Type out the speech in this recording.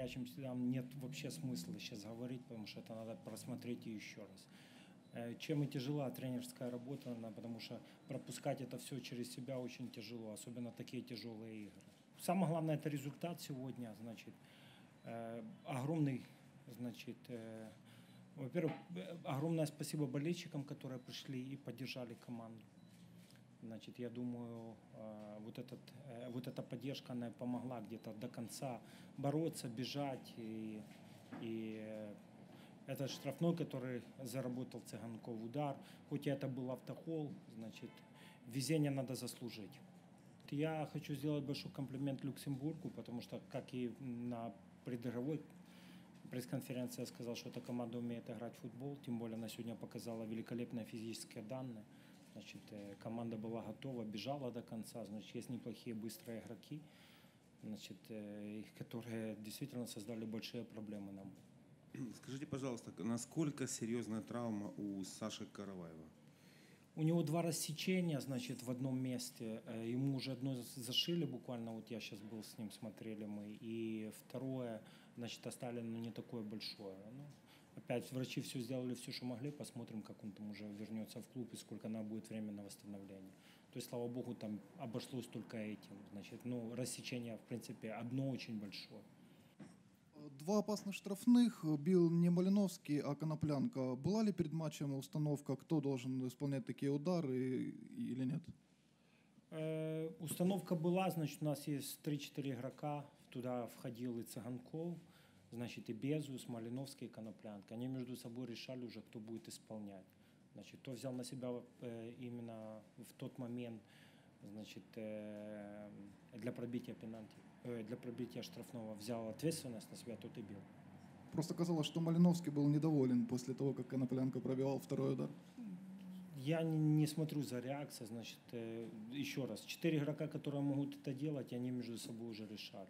горячим следам нет вообще смысла сейчас говорить, потому что это надо просмотреть и еще раз. Э, Чем и тяжела тренерская работа, потому что пропускать это все через себя очень тяжело, особенно такие тяжелые игры. Самое главное это результат сегодня, значит, э, огромный, значит, э, во-первых, огромное спасибо болельщикам, которые пришли и поддержали команду. Значит, я думаю, э, вот, этот, э, вот эта поддержка, она помогла где-то до конца бороться, бежать. И, и э, этот штрафной, который заработал Цыганков удар, хоть это был автохол, значит, везение надо заслужить. Я хочу сделать большой комплимент Люксембургу, потому что, как и на предыгровой пресс-конференции я сказал, что эта команда умеет играть в футбол, тем более она сегодня показала великолепные физические данные. Значит, э, команда была готова, бежала до конца, значит, есть неплохие быстрые игроки, значит, э, которые действительно создали большие проблемы нам. Скажите, пожалуйста, насколько серьезная травма у Саши Караваева? У него два рассечения, значит, в одном месте. Э, Ему уже одно зашили буквально, вот я сейчас был с ним, смотрели мы. И второе, значит, оставили, но не такое большое. Ну, опять врачи все сделали, все, что могли. Посмотрим, как он там уже вернется в клуб и сколько нам будет времени на восстановление. То есть, слава богу, там обошлось только этим. Значит, ну, рассечение, в принципе, одно очень большое. Два опасных штрафных бил не Малиновский, а Коноплянка. Была ли перед матчем установка, кто должен исполнять такие удары или нет? Э, Установка была, значит, у нас есть 3-4 игрока, туда входил и Цыганков, значит, и Безус, Малиновский, и Коноплянка. Они между собой решали уже, кто будет исполнять. Значит, кто взял на себя э, именно в тот момент, значит, э, для пробития пенальти, э, для пробития штрафного взял ответственность на себя, тот и бил. Просто казалось, что Малиновский был недоволен после того, как Коноплянка пробивал второй удар. Я не, смотрю за реакцией, значит, еще раз, четыре игрока, которые могут это делать, они между собой уже решали.